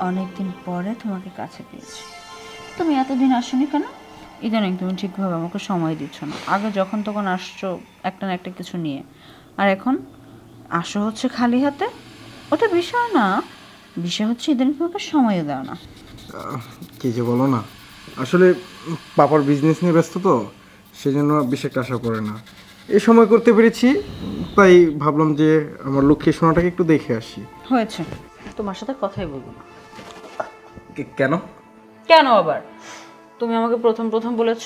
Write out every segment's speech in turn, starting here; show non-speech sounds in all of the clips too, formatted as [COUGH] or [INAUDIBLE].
অনেকদিন পরে তোমাকে কাছে পেয়েছি। তুমি এতদিন আসনি কেন? ইদানিং তুমি ঠিকভাবে আমাকে সময় দিচ্ছ না। আগে যখন তখন আসছো একটা না একটা কিছু নিয়ে। আর এখন আসো হচ্ছে খালি হাতে? ওটা বিষয় না। বিষয় হচ্ছে ইদানিং তোমাকে সময়ও দাও না। কি যে বলো না। আসলে পাপার বিজনেস নিয়ে ব্যস্ত তো সেজন্য বেশি একটা আশা করে না। এই সময় করতে পেরেছি তাই ভাবলাম যে আমার লক্ষ্মী সোনাটাকে একটু দেখে আসি। হয়েছে। তোমার সাথে কথাই বলব না। কেন? কেন আবার? তুমি আমাকে প্রথম প্রথম বলেছ।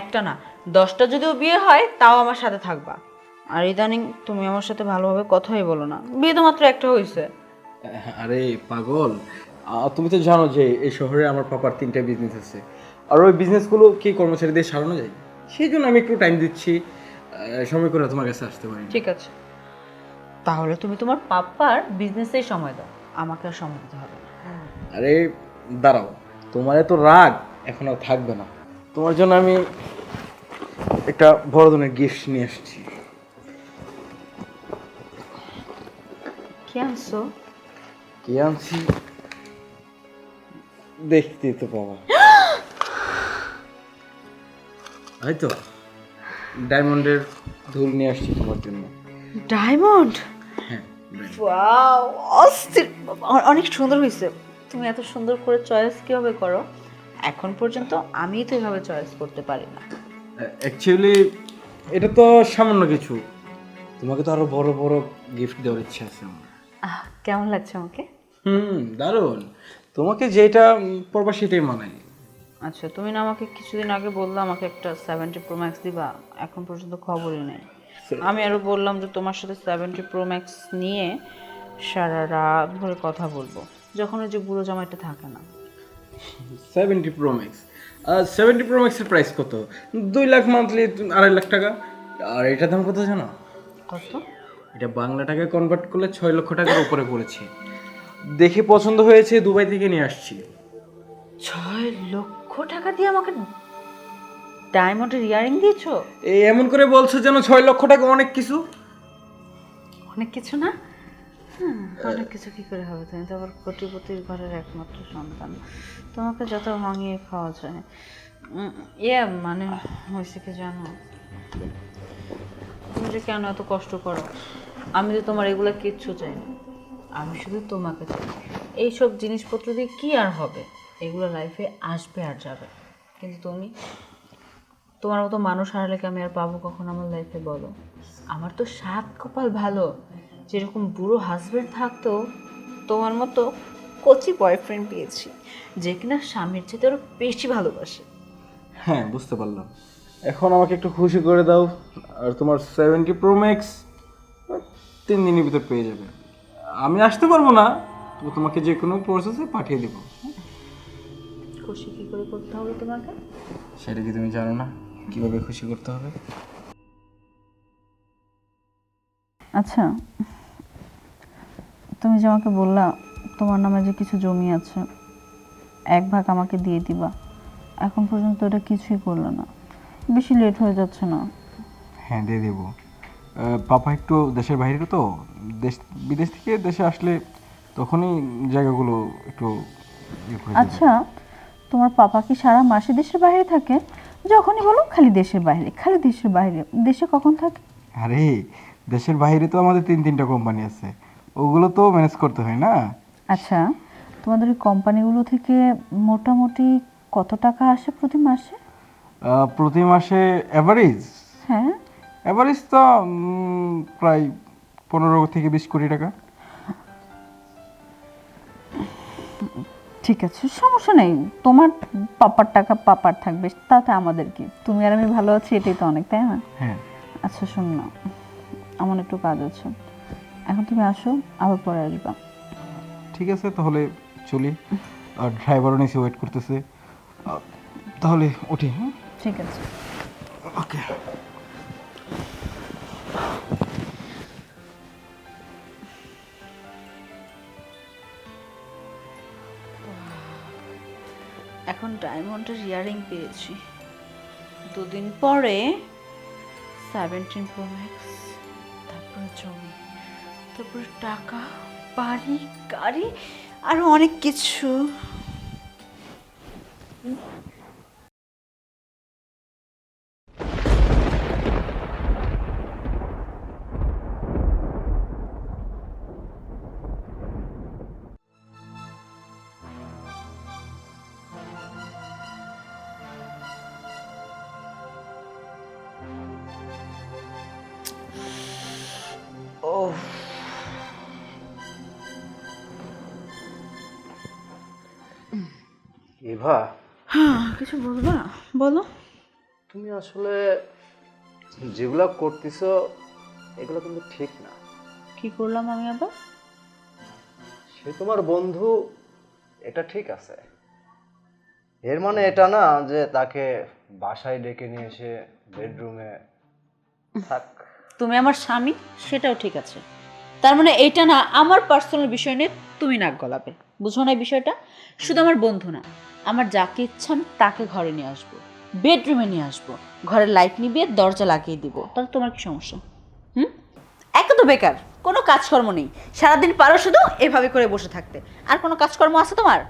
একটা না দশটা যদিও বিয়ে হয় তাও আমার সাথে থাকবা। আর ইদানিং তুমি আমার সাথে ভালোভাবে কথাই বলো না। বিয়ে তো মাত্র একটা হয়েছে আরে পাগল। তুমি তো জানো যে এই শহরে আমার পাপার তিনটা বিজনেস আছে। আর ওই বিজনেসগুলো কি কর্মচারীদের সারানো যায়? সেই জন্য আমি একটু টাইম দিচ্ছি। সময় করে তোমার কাছে আসতে পারি। ঠিক আছে। তাহলে তুমি তোমার পাপ্পার বিজনেসেই সময় দাও। আমাকে আর সময় দিতে হবে না। আরে দাঁড়াও তোমার এত রাগ এখন আর থাকবে না। তোমার জন্য আমি একটা বড় ধরনের গিফট নিয়ে আসছি। কি আনছো? কি আনছি? দেখতে তো পাবা। [GASPS] এই তো? ডায়মন্ডের ধুল নিয়ে আসছি তোমার জন্য। ডায়মন্ড হ্যাঁ অস্থির। অনেক সুন্দর হয়েছে। তুমি এত সুন্দর করে চয়েস কীভাবে করো? এখন পর্যন্ত আমি তো এভাবে চয়েস করতে পারি না। অ্যাকচুয়ালি এটা তো সামান্য কিছু। তোমাকে তো আরও বড় বড় গিফট দেওয়ার ইচ্ছা আছে আমার। আহ, কেমন লাগছে আমাকে? হুম দারুণ। তোমাকে যেটা পড়বা সেটাই মানায়। আচ্ছা তুমি না আমাকে কিছুদিন আগে বললে আমাকে একটা সেভেন্টি প্রো ম্যাক্স দিবা। এখন পর্যন্ত খবরই নেই। আমি আরও বললাম যে তোমার সাথে সেভেন্টি প্রো ম্যাক্স নিয়ে সারা রাত ধরে কথা বলব। যখন ওই যে বুড়ো জামাইটা থাকে না। Seventy pro max seventy pro ম্যাক্সের প্রাইস কত? দুই লাখ মান্থলি আড়াই লাখ টাকা। আর এটার দাম কত জানো? কত? এটা বাংলা টাকায় কনভার্ট করলে ছয় লক্ষ টাকার উপরে পড়েছে। দেখে পছন্দ হয়েছে দুবাই থেকে নিয়ে আসছি। ছয় লক্ষ টাকা দিয়ে আমাকে ডায়মন্ডের ইয়ারিং দিয়েছ? এই এমন করে বলছো যেন ছয় লক্ষ টাকা অনেক কিছু? অনেক কিছু না? হুম, অনেক কিছু কি করে হবে তুমি তো আবার কোটিপতির ঘরের একমাত্র সন্তান। তোমাকে যত ভাঙিয়ে খাওয়া যায়। ইয়ে মানে হয়েছে কি জানো? তুমি যে কেন এত কষ্ট করো? আমি তো তোমার এগুলো কিচ্ছু চাই না। আমি শুধু তোমাকে চাই। এইসব জিনিসপত্র দিয়ে কি আর হবে? এগুলো লাইফে আসবে আর যাবে। কিন্তু তুমি? তোমার মতো মানুষ হারালে কি আমি আর পাবো কখন আমার লাইফে বলো? আমার তো সাত কপাল ভালো। যেরকম বুড়ো হাজবেন্ড থাকতো তোমার মতো কচি বয়ফ্রেন্ড পেয়েছি যে কিনা স্বামীর চেয়ে আরও বেশি ভালোবাসে। হ্যাঁ বুঝতে পারলাম। এখন আমাকে একটু খুশি করে দাও আর তোমার সেভেন্টি প্রো ম্যাক্স তিন দিনের ভিতর পেয়ে যাবে। আমি আসতে পারব না তবে তোমাকে যে কোনো প্রসেসে পাঠিয়ে দেবো। খুশি কী করে করতে হবে তোমাকে? সেটা কি তুমি জানো না? কীভাবে খুশি করতে হবে? আচ্ছা তুমি যে আমাকে বললা তোমার নামে যে কিছু জমি আছে এক ভাগ আমাকে দিয়ে দিবা। এখন পর্যন্ত এটা কিছুই করল না। বেশি লেট হয়ে যাচ্ছে না। হ্যাঁ দিয়ে দেবো। পাপা একটু দেশের বাইরে তো দেশ বিদেশ থেকে দেশে আসলে তখনই জায়গাগুলো একটু ইয়ে করে দেবে। আচ্ছা তোমার পাপা কি সারা মাসে দেশের বাইরে থাকে? যখনই বলো খালি দেশের বাইরে খালি দেশের বাইরে। দেশে কখন থাকে? আরে দেশের বাইরে তো আমাদের তিন তিনটা কোম্পানি আছে। ওগুলো তো ম্যানেজ করতে হয় না? আচ্ছা তোমাদের ওই কোম্পানিগুলো থেকে মোটামুটি কত টাকা আসে প্রতি মাসে? আহ, প্রতি মাসে অ্যাভারেজ হ্যাঁ। অ্যাভারেজ তো উম, প্রায় পনেরো থেকে বিশ কোটি টাকা। ঠিক আছে সমস্যা নেই। তোমার পাপার টাকা পাপার থাকবে তাতে আমাদের কি? তুমি আর আমি ভালো আছি এটাই তো অনেক তাই না? হ্যাঁ। আচ্ছা শোন না আমার একটু কাজ আছে। এখন তুমি আসো আবার পরে আসবা। ঠিক আছে তাহলে চলি। আর ড্রাইভারও নিচে ওয়েট করতেছে। আহ, তাহলে উঠি হ্যাঁ? ঠিক আছে। ওকে। এখন ডায়মন্ডের ইয়ারিং পেয়েছি। দুদিন পরে সেভেন্টিন প্রো ম্যাক্স তারপরে জমি। তারপরে টাকা বাড়ি গাড়ি আরও অনেক কিছু। এভা হ্যাঁ কিছু বলব? না বলো। তুমি আসলে যেগুলো করতেছ এগুলো কিন্তু ঠিক না। কি করলাম আমি আবার? সে তোমার বন্ধু এটা ঠিক আছে। এর মানে এটা না যে তাকে বাসায় ডেকে নিয়ে এসে বেডরুমে থাক। তুমি আমার স্বামী সেটাও ঠিক আছে। তার মানে এটা না আমার পার্সোনাল বিষয় নিয়ে তুমি নাক গলাবে। বুঝো না বিষয়টা? শুধু আমার বন্ধু না আমার যাকে ইচ্ছা আমি তাকে ঘরে নিয়ে আসব বেডরুমে নিয়ে আসব ঘরের লাইট নিবিয়ে দরজা লাগিয়ে দিব। তাহলে তোমার কি সমস্যা? হুম? একে তো বেকার কোনো কাজকর্ম নেই। সারাদিন পারো শুধু এভাবে করে বসে থাকতে। আর কোনো কাজকর্ম আছে তোমার?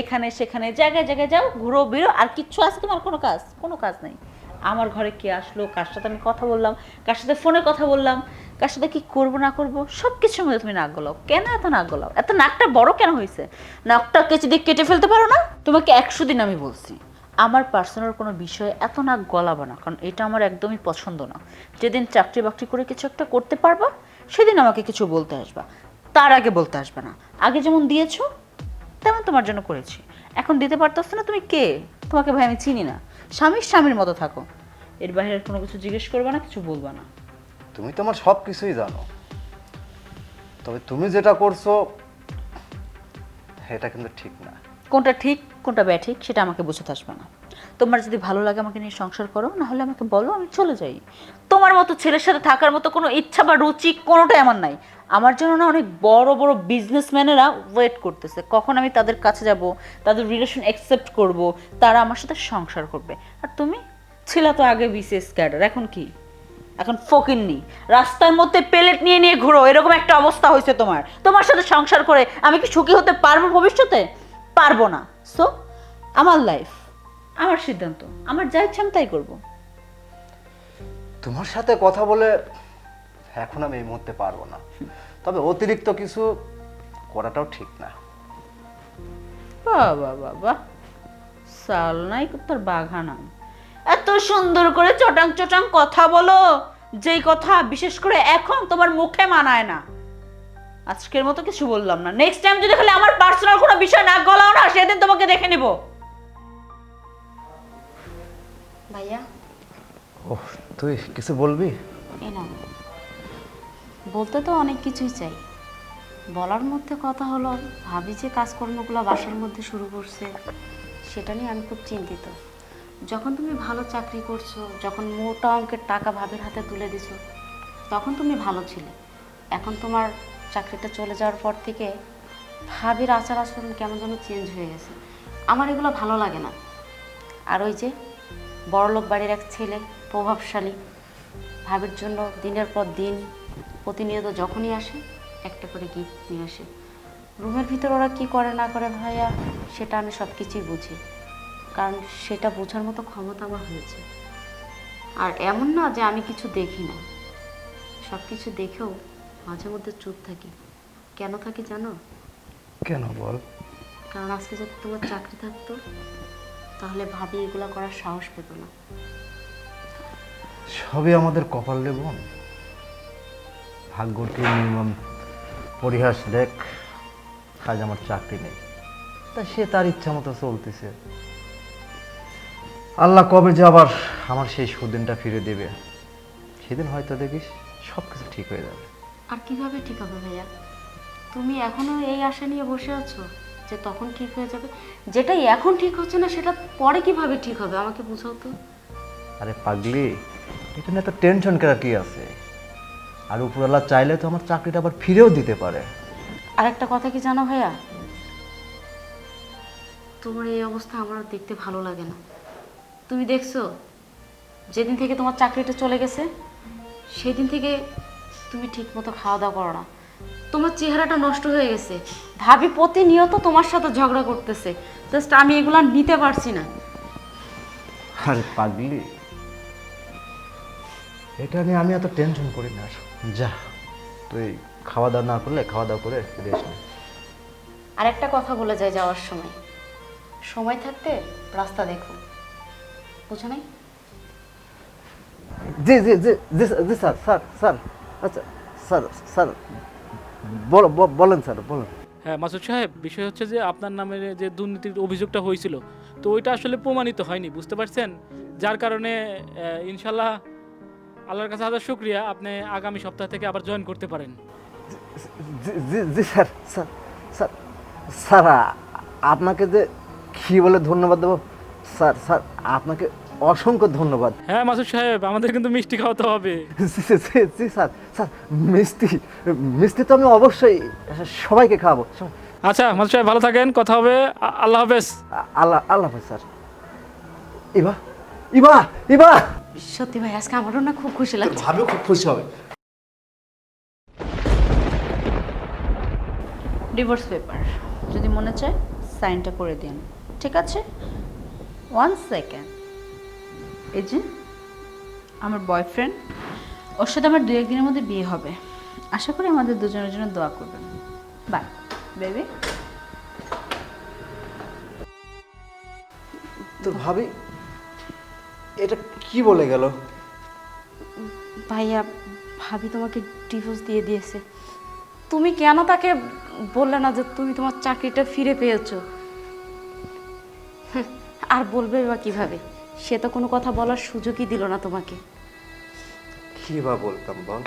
এখানে সেখানে জায়গায় জায়গায় যাও ঘুরো বেরো আর কিচ্ছু আছে তোমার কোনো কাজ? কোনো কাজ নেই। আমার ঘরে কে আসলো? কার সাথে আমি কথা বললাম? কার সাথে ফোনে কথা বললাম? কার সাথে কি করব, না করব সব কিছুর মধ্যে তুমি নাক গলাও। কেন এত নাক গলাও? এত নাকটা বড় কেন হয়েছে? নাকটা কেচে দিয়ে কেটে ফেলতে পারো না? তোমাকে একশো দিন আমি বলছি, আমার পার্সোনাল কোনো বিষয়ে এত নাক গলাবো না, কারণ এটা আমার একদমই পছন্দ না। যেদিন চাকরি বাকরি করে কিছু একটা করতে পারবা, সেদিন আমাকে কিছু বলতে আসবা। তার আগে বলতে আসবে না। আগে যেমন দিয়েছ, তেমন তোমার জন্য করেছি। এখন দিতে পারতেছ না তুমি কে? তোমাকে ভাই আমি চিনি না। স্বামীর স্বামীর মতো থাকো। এর বাইরে কোনো কিছু জিজ্ঞেস করবা না, কিছু বলবা না। তুমি তো আমার সব কিছুই জানো। তবে তুমি যেটা করছ, এটা কিন্তু ঠিক না। কোনটা ঠিক, কোনটা ব্যাঠিক সেটা আমাকে বুঝতে আসবে না। তোমার যদি ভালো লাগে আমাকে নিয়ে সংসার করো না হলে আমাকে বলো, আমি চলে যাই। তোমার মতো ছেলের সাথে থাকার মতো কোনো ইচ্ছা বা রুচি কোনোটাই আমার নাই। আমার জন্য না অনেক বড় বড় বিজনেসম্যানেরা ওয়েট করতেছে। কখন আমি তাদের কাছে যাব, তাদের রিলেশন অ্যাকসেপ্ট করব, তারা আমার সাথে সংসার করবে। আর তুমি, ছিল তো আগে বিসিএস ক্যাডার এখন কি? এখন ফকিননি রাস্তার মধ্যে প্লেট নিয়ে নিয়ে ঘুরো এরকম একটা অবস্থা হয়েছে তোমার। তোমার সাথে সংসার করে আমি কি সুখী হতে পারব ভবিষ্যতে? পারব না। সো আমার লাইফ আমার সিদ্ধান্ত আমার যা ইচ্ছা আমি তাই করব। তোমার সাথে কথা বলে এখন আমি এই মুহূর্তে পারব না। তবে অতিরিক্ত কিছু করাটাও ঠিক না। বাবা বাবা সাল নাই তোর বাঘা নাম এত সুন্দর করে চটাং চটাং কথা বলো। যেই কথা বিশেষ করে এখন তোমার মুখে মানায় না। আজকের মতো কিছু বললাম না। নেক্সট টাইম যদি খালি আমার পার্সোনাল কোনো বিষয় না গলাও না সেদিন তোমাকে দেখে নিব। ভাইয়া? ও তুই কিছু বলবি? এ না। বলতে তো অনেক কিছুই চাই। বলার মধ্যে কথা হলো ভাবি যে কাজকর্মগুলো বাসার মধ্যে শুরু করছে সেটা নিয়ে আমি খুব চিন্তিত। যখন তুমি ভালো চাকরি করছ, যখন মোটা অঙ্কের টাকা ভাবের হাতে তুলে দিছো, তখন তুমি ভালো ছিলে। এখন তোমার চাকরিটা চলে যাওয়ার পর থেকে ভাবির আচার আচরণ কেমন যেন চেঞ্জ হয়ে গেছে। আমার এগুলো ভালো লাগে না। আর ওই যে বড়লোক বাড়ির এক ছেলে, প্রভাবশালী, ভাবির জন্য দিনের পর দিন প্রতিনিয়ত যখনই আসে, একটা করে গিফট নিয়ে আসে। রুমের ভিতর ওরা কি করে না করে ভাইয়া, সেটা আমি সব কিছুই বুঝি। কারণ সেটা বোঝার মতো ক্ষমতা আমার হয়েছে। আর এমন না যে আমি কিছু দেখি না। সব কিছু দেখেও মাঝে মধ্যে চুপ থাকি। কেন থাকি জানো? কেন বল? কারণ আজকে যদি তোমার চাকরি থাকতো তাহলে ভাবি এগুলো করার সাহস পেত না। সবই আমাদের কপাল রে বোন। ভাগ্যর কি নির্মম পরিহাস দেখ আজ আমার চাকরি নেই। তা সে তার ইচ্ছা মতো চলতেছে। আল্লাহ কবে যে আবার আমার সেই সুদিনটা ফিরে দেবে? সেদিন হয়তো দেখিস সব কিছু ঠিক হয়ে যাবে। আর কীভাবে ঠিক হবে ভাইয়া? তুমি এখনও এই আশা নিয়ে বসে আছো যে তখন ঠিক হয়ে যাবে? যেটা এখন ঠিক হচ্ছে না সেটা পরে কীভাবে ঠিক হবে? আমাকে বুঝাও তো। আরে পাগলি এখানে এত টেনশন করা কি আছে? আর উপরওয়ালা চাইলে তো আমার চাকরিটা আবার ফিরেও দিতে পারে। আর একটা কথা কি জানো ভাইয়া? তোমার এই অবস্থা আমার দেখতে ভালো লাগে না। তুমি দেখছ যেদিন থেকে তোমার চাকরিটা চলে গেছে সেদিন থেকে তুমি ঠিক মতো খাওয়া দাওয়া করো না। তোমার চেহারাটা নষ্ট হয়ে গেছে। ভাবি প্রতিনিয়ত তোমার সাথে ঝগড়া করতেছে। জাস্ট আমি এগুলা নিতে পারছি না। আরে পাগলি। এটা নিয়ে আমি এত টেনশন করি না। যা তুই খাওয়া দাওয়া না করলে খাওয়া দাওয়া করে রেস্ট নে। আর একটা কথা বলে যায় যাওয়ার সময়। সময় থাকতে রাস্তা দেখো। বুঝো নাই জি জি জি জি স্যার, জি স্যার স্যার স্যার আচ্ছা স্যার স্যার বলো বলেন স্যার বলেন হ্যাঁ মাসুদ সাহেব বিষয় হচ্ছে যে আপনার নামে যে দুর্নীতির অভিযোগটা হয়েছিল তো ওইটা আসলে প্রমাণিত হয়নি বুঝতে পারছেন? যার কারণে ইনশাল্লাহ আল্লাহর কাছে হাজার শুক্রিয়া আপনি আগামী সপ্তাহ থেকে আবার জয়েন করতে পারেন। জি জি জি স্যার স্যার স্যার স্যার আপনাকে যে কী বলে ধন্যবাদ দেবো? স্যার স্যার আপনাকে অসংখ্য ধন্যবাদ। হ্যাঁ মাসুদ সাহেব আমাদের কিন্তু মিষ্টি খাওয়াতে হবে। জি, স্যার স্যার মিষ্টি মিষ্টি তো আমি অবশ্যই সবাইকে খাওয়াবো। আচ্ছা মাসুদ সাহেব ভালো থাকেন কথা হবে। আল্লাহ হাফেজ। আল্লাহ আল্লাহ হাফেজ স্যার। ইবা ইবা ইবা! সত্যি ভাই আজকে আমারও না খুব খুশি লাগছে। ভাবেও খুব খুশি হবে। ডিভোর্স পেপার যদি মনে চায় সাইনটা করে দিন। ঠিক আছে? ওয়ান সেকেন্ড এই যে আমার বয়ফ্রেন্ড ওর সাথে আমার দু একদিনের মধ্যে বিয়ে হবে। আশা করি আমাদের দুজনের জন্য দোয়া করবেন। বাই বেবি তো ভাবি এটা কি বলে গেল? ভাইয়া ভাবি তোমাকে ডিভোর্স দিয়ে দিয়েছে। তুমি কেন তাকে বললে না যে তুমি তোমার চাকরিটা ফিরে পেয়েছ? আর বলবে বা কীভাবে? সে তো কোনো কথা বলার সুযোগই দিল না তোমাকে। কি বা বলতাম বল?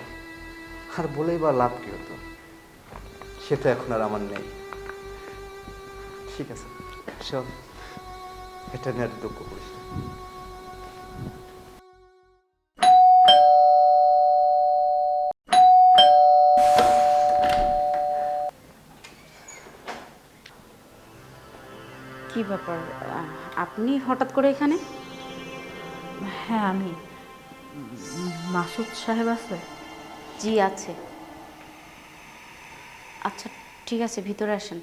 আর বলেই বা লাভ কি হতো? সে তো এখন আর আমার নেই। ঠিক আছে সব এটা নিয়ে আর দুঃখ করিস কি ব্যাপার? আপনি হঠাৎ করে এখানে? হ্যাঁ আমি। মাসুদ সাহেব আছে? জি আছে। আচ্ছা ঠিক আছে ভিতরে আসেন।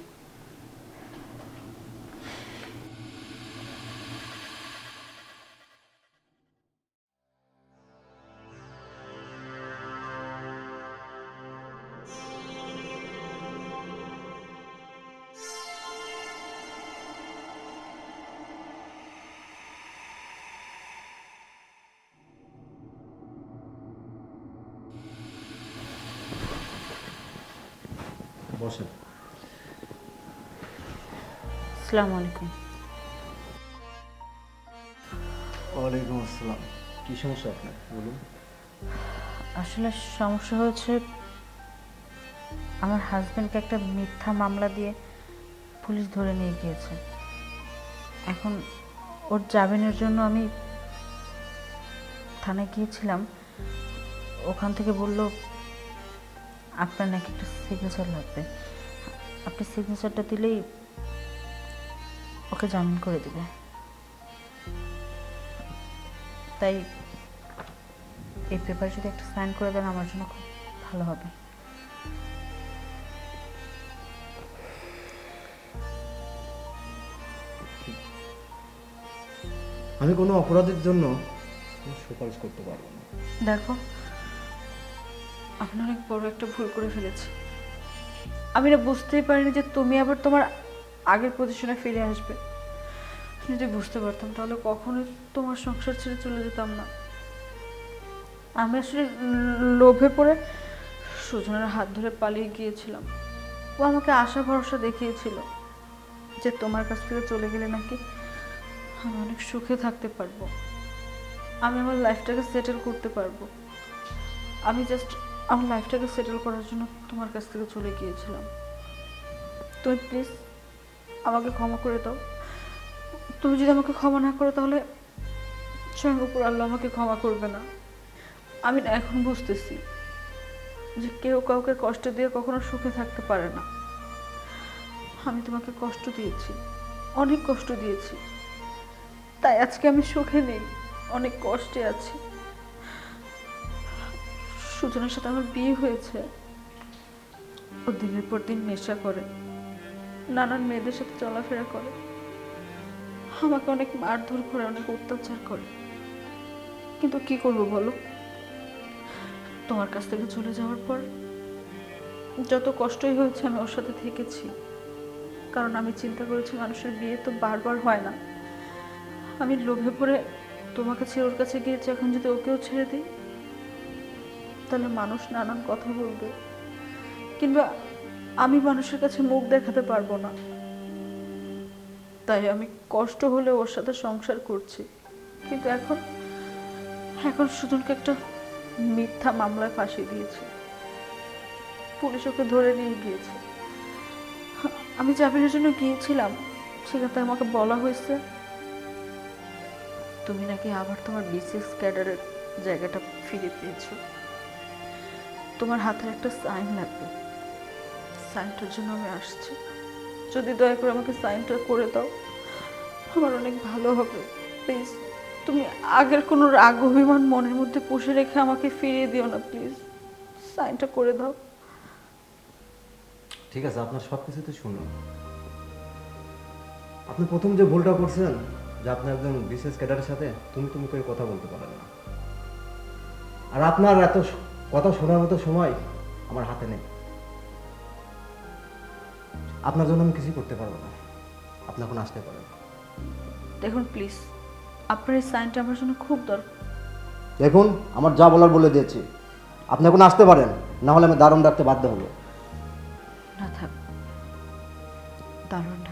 বসেন। আসসালামু আলাইকুম। ওয়ালাইকুম আসসালাম। কি সমস্যা আপনার? বলুন। আসলে সমস্যা হয়েছে আমার হাজব্যান্ডকে একটা মিথ্যা মামলা দিয়ে পুলিশ ধরে নিয়ে গিয়েছে। এখন ওর জামিনের জন্য আমি থানায় গিয়েছিলাম। ওখান থেকে বলল আপনার নাকি একটা সিগনেচার লাগবে। আপনি সিগনেচারটা দিলেই ওকে জামিন করে দেবে। তাই এই পেপার যদি একটা সাইন করে দেন আমার জন্য খুব ভালো হবে। আমি কোনো অপরাধের জন্য সুপারিশ করতে পারব না। দেখো আমি অনেক বড় একটা ভুল করে ফেলেছি। আমি না বুঝতেই পারিনি যে তুমি আবার তোমার আগের পজিশনে ফিরে আসবে। যদি বুঝতে পারতাম, তাহলে কখনোই তোমার সংসার ছেড়ে চলে যেতাম না। আমি আসলে লোভে পড়ে সুজনের হাত ধরে পালিয়ে গিয়েছিলাম। ও আমাকে আশা ভরসা দেখিয়েছিল যে তোমার কাছ থেকে চলে গেলে নাকি আমি অনেক সুখে থাকতে পারব। আমি আমার লাইফটাকে সেটেল করতে পারব। আমি জাস্ট আমার লাইফটাকে সেটেল করার জন্য তোমার কাছ থেকে চলে গিয়েছিলাম। তুমি প্লিজ আমাকে ক্ষমা করে দাও। তুমি যদি আমাকে ক্ষমা না করো তাহলে স্বয়ং উপর আল্লাহ আমাকে ক্ষমা করবে না। আমি না এখন বুঝতেছি যে কেউ কাউকে কষ্ট দিয়ে কখনো সুখে থাকতে পারে না। আমি তোমাকে কষ্ট দিয়েছি, অনেক কষ্ট দিয়েছি। তাই আজকে আমি সুখে নেই, অনেক কষ্টে আছি। সুজনের সাথে আমার বিয়ে হয়েছে। ও দিনের পর দিন নেশা করে, নানান মেয়েদের সাথে চলাফেরা করে, আমাকে অনেক মারধর করে, অনেক অত্যাচার করে। কিন্তু কি করব বলো? তোমার কাছ থেকে চলে যাওয়ার পর যত কষ্টই হয়েছে, আমি ওর সাথে থেকেছি। কারণ আমি চিন্তা করেছি, মানুষের বিয়ে তো বারবার হয় না। আমি লোভে পড়ে তোমাকে ছেড়ে ওর কাছে গিয়েছি, এখন যদি ওকেও ছেড়ে দিই তাহলে মানুষ নানান কথা বলবে। কিংবা আমি মানুষের কাছে মুখ দেখাতে পারব না। তাই আমি কষ্ট হলে ওর সাথে সংসার করছি। কিন্তু এখন এখন সুজনকে একটা মিথ্যা মামলায় ফাঁসিয়ে দিয়েছে। পুলিশ ওকে ধরে নিয়ে গিয়েছে। আমি জাবিরের জন্য গিয়েছিলাম। সেখানে আমাকে বলা হয়েছে, তুমি নাকি আবার তোমার বিসিএস ক্যাডারের জায়গাটা ফিরে পেয়েছ? তোমার হাতের একটা সাইন লাগবে। সাইনটার জন্য আমি আসছি। যদি দয়া করে আমাকে সাইনটা করে দাও, আমার অনেক ভালো হবে। প্লিজ তুমি আগের কোনো রাগ, অভিমান মনের মধ্যে পুষে রেখে আমাকে ফিরিয়ে দিও না প্লিজ সাইনটা করে দাও। ঠিক আছে, আপনার সব কিছু তো শুনুন। আপনি প্রথম যে ভুলটা করছেন, যে আপনি একজন বিশেষ ক্যাডারের সাথে, তুমি তুমি করে কথা বলতে পারেন না। আর আপনার এত কথা শোনার মতো সময় আমার হাতে নেই। আপনার জন্য আমি কিছুই করতে পারব না। আপনি এখন আসতে পারেন। দেখুন প্লিজ আপনার এই সাইনটা আমার জন্য খুব দরকার। দেখুন আমার যা বলার বলে দিয়েছি। আপনি এখন আসতে পারেন না হলে আমি দারুণ ডাকতে বাধ্য হব। না থাক দারুণ